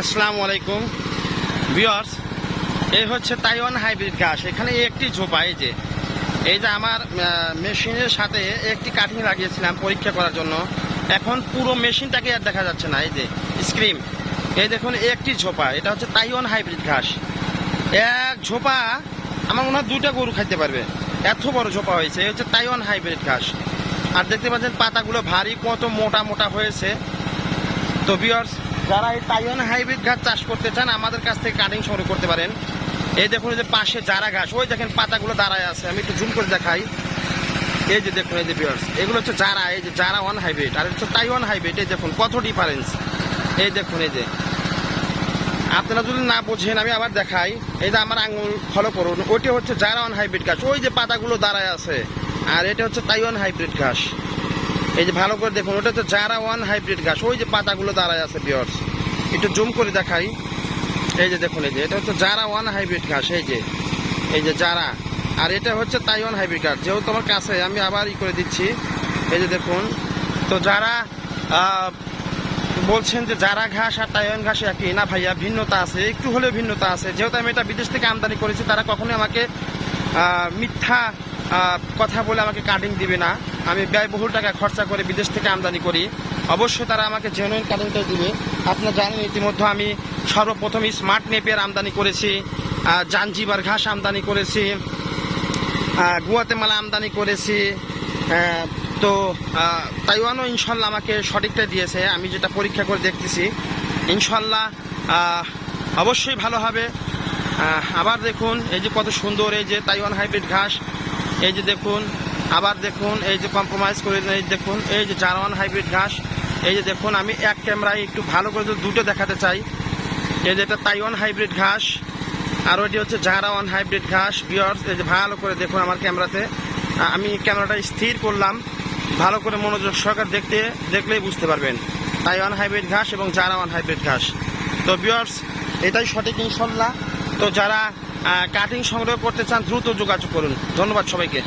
আসসালামু আলাইকুম। ভিওর্স এই হচ্ছে তাইওয়ান হাইব্রিড ঘাস। এখানে একটি ঝোপা, এই যে। এই যে আমার মেশিনের সাথে একটি কাটিং লাগিয়েছিলাম পরীক্ষা করার জন্য। এখন পুরো মেশিনটাকে আর দেখা যাচ্ছে না, এই যে স্ক্রিম এই দেখুন, একটি ঝোপা, এটা হচ্ছে তাইওয়ান হাইব্রিড ঘাস। এক ঝোপা, আমার মনে হয় দুইটা গরু খাইতে পারবে। এত বড় ঝোপা হয়েছে, এই হচ্ছে তাইওয়ান হাইব্রিড ঘাস। আর দেখতে পাচ্ছেন, পাতাগুলো ভারী, কত মোটা মোটা হয়েছে। তো ভিউয়ার্স যারা এই তাইওয়ান হাইব্রিড ঘাস চাষ করতে চান, আমাদের কাছ থেকে কাটিং সংগ্রহ করতে পারেন। এই দেখুন, এই যে পাশে জারা ঘাস, ওই দেখেন পাতাগুলো দাঁড়ায় আছে, আমি একটু জুম করে দেখাই। এই যে দেখুন, এই যে ভিউয়ার্স এগুলো হচ্ছে জারা এই যে জারা ওয়ান হাইব্রিড আর হচ্ছে তাইওয়ান হাইব্রিড এই দেখুন, কত ডিফারেন্স এই দেখুন, এই যে। আপনারা যদি না বোঝেন, আমি আবার দেখাই। এই যে আমার আঙুল ফলো করুন, ওইটা হচ্ছে জারা ওয়ান হাইব্রিড ঘাস, ওই যে পাতাগুলো দাঁড়ায় আছে। আর এটা হচ্ছে তাইওয়ান হাইব্রিড ঘাস। এই যে ভালো করে দেখুন, ওটা হচ্ছে জারা ওয়ান হাইব্রিড ঘাস ওই যে পাতাগুলো দাঁড়ায় আছে বিয়ার্স একটু জুম করে দেখাই। এই যে দেখুন, এই যে, এটা হচ্ছে জারা ওয়ান হাইব্রিড ঘাস এই যে। এই যে জারা আর এটা হচ্ছে তাইওয়ান হাইব্রিড ঘাস যেহেতু তোমার কাছে, আমি আবার ই করে দিচ্ছি। এই যে দেখুন, তো যারা বলছেন যে জারা ঘাস আর তাইওয়ান ঘাস একই। না ভাইয়া, ভিন্নতা আছে। একটু হলেও ভিন্নতা আছে। যেহেতু আমি এটা বিদেশ থেকে আমদানি করেছি, তারা কখনোই আমাকে মিথ্যা কথা বলে আমাকে কাটিং দিবে না। আমি ব্যয়বহুল টাকা খরচা করে বিদেশ থেকে আমদানি করি। অবশ্যই তারা আমাকে জেনুইন কাটিংটাই দিবে। আপনারা জানেন, ইতিমধ্যে আমি সর্বপ্রথম স্মার্ট নেপিয়ার আমদানি করেছি জাঞ্জিবার ঘাস আমদানি করেছি গুয়াতেমালা আমদানি করেছি তো তাইওয়ানও ইনশাল্লাহ আমাকে সঠিকটা দিয়েছে। আমি যেটা পরীক্ষা করে দেখতেছি, ইনশাল্লাহ অবশ্যই ভালো হবে। আবার দেখুন, এই যে কত সুন্দর, এই যে তাইওয়ান হাইব্রিড ঘাস এই যে দেখুন, আবার দেখুন, এই যে কম্প্রোমাইজ করে এই দেখুন, এই যে জার্মান হাইব্রিড ঘাস এই যে দেখুন, আমি এক ক্যামেরায় একটু ভালো করে দুটো দেখাতে চাই। এই যে এটা তাইওয়ান হাইব্রিড ঘাস আর ওইটি হচ্ছে জাহারাওয়ান হাইব্রিড ঘাস বিয়ার্স এই যে ভালো করে দেখুন আমার ক্যামেরাতে আমি ক্যামেরাটা স্থির করলাম, ভালো করে মনোযোগ সহকার দেখতে, দেখলেই বুঝতে পারবেন। তাইওয়ান হাইব্রিড ঘাস এবং জারাওয়ান হাইব্রিড ঘাস তো বিয়ার্স এটাই সঠিক ইনশাল্লাহ। তো যারা কাটিং সংগ্রহ করতে চান দ্রুত যোগাযোগ করুন। ধন্যবাদ সবাইকে।